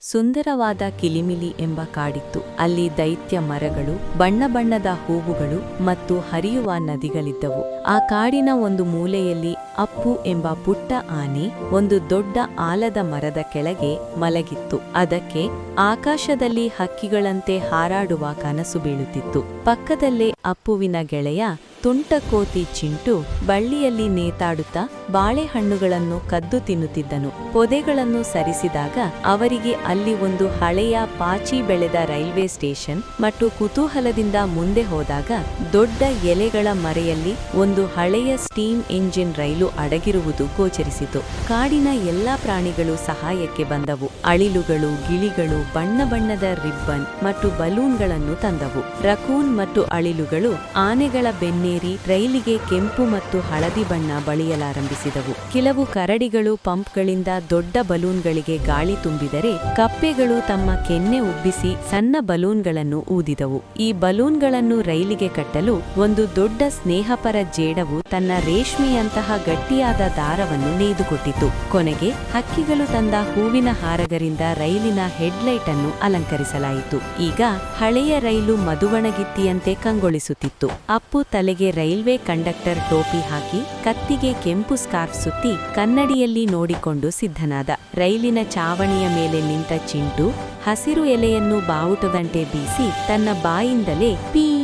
ಸುಂದರವಾದ ಕಿಲಿಮಿಲಿ ಎಂಬ ಕಾಡಿತ್ತು. ಅಲ್ಲಿ ದೈತ್ಯ ಮರಗಳು, ಬಣ್ಣ ಬಣ್ಣದ ಹೂವುಗಳು ಮತ್ತು ಹರಿಯುವ ನದಿಗಳಿದ್ದವು. ಆ ಕಾಡಿನ ಒಂದು ಮೂಲೆಯಲ್ಲಿ ಅಪ್ಪು ಎಂಬ ಪುಟ್ಟ ಆನೆ ಒಂದು ದೊಡ್ಡ ಆಲದ ಮರದ ಕೆಳಗೆ ಮಲಗಿತ್ತು. ಅದಕ್ಕೆ ಆಕಾಶದಲ್ಲಿ ಹಕ್ಕಿಗಳಂತೆ ಹಾರಾಡುವ ಕನಸು ಬೀಳುತ್ತಿತ್ತು. ಪಕ್ಕದಲ್ಲೇ ಅಪ್ಪುವಿನ ಗೆಳೆಯ ತುಂಟಕೋತಿ ಚಿಂಟು ಬಳ್ಳಿಯಲ್ಲಿ ನೇತಾಡುತ್ತಾ ಬಾಳೆಹಣ್ಣುಗಳನ್ನು ಕದ್ದು ತಿನ್ನುತ್ತಿದ್ದನು. ಪೊದೆಗಳನ್ನು ಸರಿಸಿದಾಗ ಅವರಿಗೆ ಅಲ್ಲಿ ಒಂದು ಹಳೆಯ ಪಾಚಿ ಬೆಳೆದ ರೈಲ್ವೆ ಸ್ಟೇಷನ್ ಮತ್ತು ಕುತೂಹಲದಿಂದ ಮುಂದೆ ಹೋದಾಗ ದೊಡ್ಡ ಎಲೆಗಳ ಮರೆಯಲ್ಲಿ ಒಂದು ಹಳೆಯ ಸ್ಟೀಮ್ ಎಂಜಿನ್ ರೈಲು ಅಡಗಿರುವುದು ಗೋಚರಿಸಿತು. ಕಾಡಿನ ಎಲ್ಲಾ ಪ್ರಾಣಿಗಳು ಸಹಾಯಕ್ಕೆ ಬಂದವು. ಅಳಿಲುಗಳು, ಗಿಳಿಗಳು, ಬಣ್ಣ ಬಣ್ಣದ ರಿಬ್ಬನ್ ಮತ್ತು ಬಲೂನ್ಗಳನ್ನು ತಂದವು. ರಕೂನ್ ಮತ್ತು ಅಳಿಲುಗಳು ಆನೆಗಳ ಬೆನ್ನೇರಿ, ರೈಲಿಗೆ ಕೆಂಪು ಮತ್ತು ಹಳದಿ ಬಣ್ಣ ಬಳಿಯಲಾರಂಭಿಸಿದವು. ಕೆಲವು ಕರಡಿಗಳು ಪಂಪ್ಗಳಿಂದ ದೊಡ್ಡ ಬಲೂನ್ಗಳಿಗೆ ಗಾಳಿ ತುಂಬಿದರೆ ಕಪ್ಪೆಗಳು ತಮ್ಮ ಕೆನ್ನೆ ಉಬ್ಬಿಸಿ ಸಣ್ಣ ಬಲೂನ್ಗಳನ್ನು ಊದಿದವು. ಈ ಬಲೂನ್ಗಳನ್ನು ರೈಲಿಗೆ ಕಟ್ಟಲು ಒಂದು ದೊಡ್ಡ ಸ್ನೇಹಪರ ಜೇಡವು ತನ್ನ ರೇಷ್ಮೆಯಂತಹ ಗಟ್ಟಿಯಾದ ದಾರವನ್ನು ನೇಯ್ದುಕೊಟ್ಟಿತು. ಕೊನೆಗೆ ಹಕ್ಕಿಗಳು ತಂದ ಹೂವಿನ ಹಾರಗರಿಂದ ರೈಲಿನ ಹೆಡ್ಲೈಟ್ ಅನ್ನು ಅಲಂಕರಿಸಲಾಯಿತು. ಈಗ ಹಳೆಯ ರೈಲು ಮದುವಣಗಿತ್ತಿಯಂತೆ ಕಂಗೊಳಿಸುತ್ತಿತ್ತು. ಅಪ್ಪು ತಲೆಗೆ ರೈಲ್ವೆ ಕಂಡಕ್ಟರ್ ಟೋಪಿ ಹಾಕಿ ಕತ್ತಿಗೆ ಕೆಂಪು ಸ್ಕಾರ್ಫ್ ಸುತ್ತಿ ಕನ್ನಡಿಯಲ್ಲಿ ನೋಡಿಕೊಂಡು ಸಿದ್ಧನಾದ ರೈಲಿನ ಚಾವಣಿಯ ಮೇಲೆ ನಿಂತ ಚಿಂಟು ಹಸಿರು ಎಲೆಯನ್ನು ಬಾವುಟದಂತೆ ಬೀಸಿ ತನ್ನ ಬಾಯಿಂದಲೇ ಪೀಂ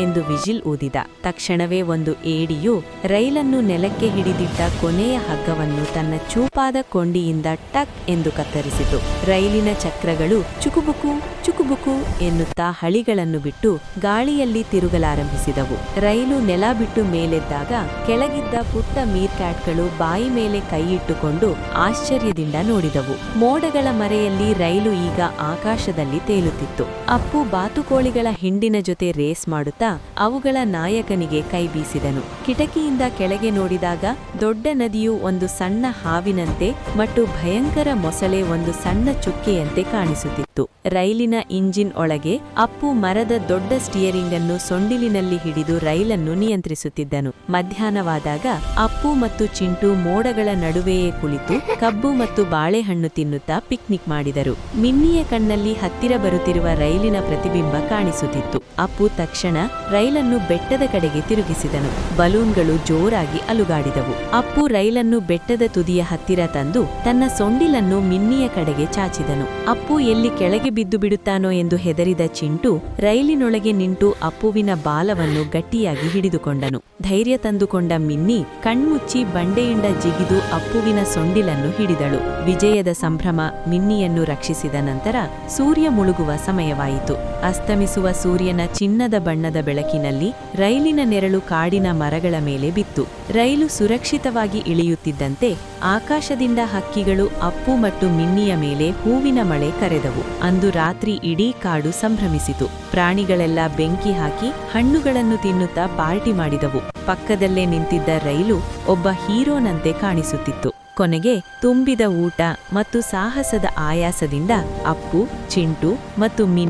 ಎಂದು ವಿಜಿಲ್ ಊದಿದ. ತಕ್ಷಣವೇ ಒಂದು ಏಡಿಯು ರೈಲನ್ನು ನೆಲಕ್ಕೆ ಹಿಡಿದಿಟ್ಟ ಕೊನೆಯ ಹಗ್ಗವನ್ನು ತನ್ನ ಚೂಪಾದ ಕೊಂಡಿಯಿಂದ ಟಕ್ ಎಂದು ಕತ್ತರಿಸಿತು. ರೈಲಿನ ಚಕ್ರಗಳು ಚುಕುಬುಕು ಚುಕುಬುಕು ಎನ್ನುತ್ತಾ ಹಳಿಗಳನ್ನು ಬಿಟ್ಟು ಗಾಳಿಯಲ್ಲಿ ತಿರುಗಲಾರಂಭಿಸಿದವು. ರೈಲು ನೆಲ ಬಿಟ್ಟು ಮೇಲೆದ್ದಾಗ ಕೆಳಗಿದ್ದ ಪುಟ್ಟ ಮೀರ್ಕ್ಯಾಟ್ಗಳು ಬಾಯಿ ಮೇಲೆ ಕೈಯಿಟ್ಟುಕೊಂಡು ಆಶ್ಚರ್ಯದಿಂದ ನೋಡಿದವು. ಮೋಡಗಳ ಮರೆಯಲ್ಲಿ ರೈಲು ಈಗ ಆಕಾಶದಲ್ಲಿ ತೇಲುತ್ತಿತ್ತು. ಅಪ್ಪು ಬಾತುಕೋಳಿಗಳ ಹಿಂಡಿನ ಜೊತೆ ರೇಸ್ ಮಾಡುತ್ತಾ ಅವುಗಳ ನಾಯಕನಿಗೆ ಕೈ ಬೀಸಿದನು. ಕಿಟಕಿಯಿಂದ ಕೆಳಗೆ ನೋಡಿದಾಗ ದೊಡ್ಡ ನದಿಯು ಒಂದು ಸಣ್ಣ ಹಾವಿನಂತೆ ಮತ್ತು ಭಯಂಕರ ಮೊಸಳೆ ಒಂದು ಸಣ್ಣ ಚುಕ್ಕೆಯಂತೆ ಕಾಣಿಸುತ್ತಿತ್ತು. ರೈಲಿನ ಇಂಜಿನ್ ಒಳಗೆ ಅಪ್ಪು ಮರದ ದೊಡ್ಡ ಸ್ಟಿಯರಿಂಗ್ ಅನ್ನು ಸೊಂಡಿಲಿನಲ್ಲಿ ಹಿಡಿದು ರೈಲನ್ನು ನಿಯಂತ್ರಿಸುತ್ತಿದ್ದನು. ಮಧ್ಯಾಹ್ನವಾದಾಗ ಅಪ್ಪು ಮತ್ತು ಚಿಂಟು ಮೋಡಗಳ ನಡುವೆಯೇ ಕುಳಿತು ಕಬ್ಬು ಮತ್ತು ಬಾಳೆಹಣ್ಣು ತಿನ್ನುತ್ತಾ ಪಿಕ್ನಿಕ್ ಮಾಡಿದರು. ಮಿನ್ನಿಯ ಕಣ್ಣಲ್ಲಿ ಹತ್ತಿರ ಬರುತ್ತಿರುವ ರೈಲಿನ ಪ್ರತಿಬಿಂಬ ಕಾಣಿಸುತ್ತಿತ್ತು. ಅಪ್ಪು ತಕ್ಷಣ ರೈಲನ್ನು ಬೆಟ್ಟದ ಕಡೆಗೆ ತಿರುಗಿಸಿದನು. ಬಲೂನ್ಗಳು ಜೋರಾಗಿ ಅಲುಗಾಡಿದವು. ಅಪ್ಪು ರೈಲನ್ನು ಬೆಟ್ಟದ ತುದಿಯ ಹತ್ತಿರ ತಂದು ತನ್ನ ಸೊಂಡಿಲನ್ನು ಮಿನ್ನಿಯ ಕಡೆಗೆ ಚಾಚಿದನು. ಅಪ್ಪು ಎಲ್ಲಿ ಕೆಳಗೆ ಬಿದ್ದು ಬಿಡುತ್ತಾನೋ ಎಂದು ಹೆದರಿದ ಚಿಂಟು ರೈಲಿನೊಳಗೆ ನಿಂತು ಅಪ್ಪುವಿನ ಬಾಲವನ್ನು ಗಟ್ಟಿಯಾಗಿ ಹಿಡಿದುಕೊಂಡನು. ಧೈರ್ಯ ತಂದುಕೊಂಡ ಮಿನ್ನಿ ಕಣ್ಮುಚ್ಚಿ ಬಂಡೆಯಿಂದ ಜಿಗಿದು ಅಪ್ಪುವಿನ ಸೊಂಡಿಲನ್ನು ಹಿಡಿದಳು. ವಿಜಯದ ಸಂಭ್ರಮ ಮಿನ್ನಿಯನ್ನು ರಕ್ಷಿಸಿದ ನಂತರ ಸೂರ್ಯ ಮುಳುಗುವ ಸಮಯವಾಯಿತು. ಅಸ್ತಮಿಸುವ ಸೂರ್ಯನ ಚಿನ್ನದ ಬಣ್ಣದ ಬೆಳಕಿನಲ್ಲಿ ರೈಲಿನ ನೆರಳು ಕಾಡಿನ ಮರಗಳ ಮೇಲೆ ಬಿತ್ತು. ರೈಲು ಸುರಕ್ಷಿತವಾಗಿ ಇಳಿಯುತ್ತಿದ್ದಂತೆ ಆಕಾಶದಿಂದ ಹಕ್ಕಿಗಳು ಅಪ್ಪು ಮತ್ತು ಮಿನ್ನಿಯ ಮೇಲೆ ಹೂವಿನ ಮಳೆ ಕರೆದವು. ಅಂದು ರಾತ್ರಿ ಇಡೀ ಕಾಡು ಸಂಭ್ರಮಿಸಿತು. ಪ್ರಾಣಿಗಳೆಲ್ಲ ಬೆಂಕಿ ಹಾಕಿ ಹಣ್ಣುಗಳನ್ನು ತಿನ್ನುತ್ತಾ ಪಾರ್ಟಿ ಮಾಡಿದವು. ಪಕ್ಕದಲ್ಲೇ ನಿಂತಿದ್ದ ರೈಲು ಒಬ್ಬ ಹೀರೋನಂತೆ ಕಾಣಿಸುತ್ತಿತ್ತು. ಕೊನೆಗೆ ತುಂಬಿದ ಊಟ ಮತ್ತು ಸಾಹಸದ ಆಯಾಸದಿಂದ ಅಪ್ಪು, ಚಿಂಟು ಮತ್ತು ಮಿನ್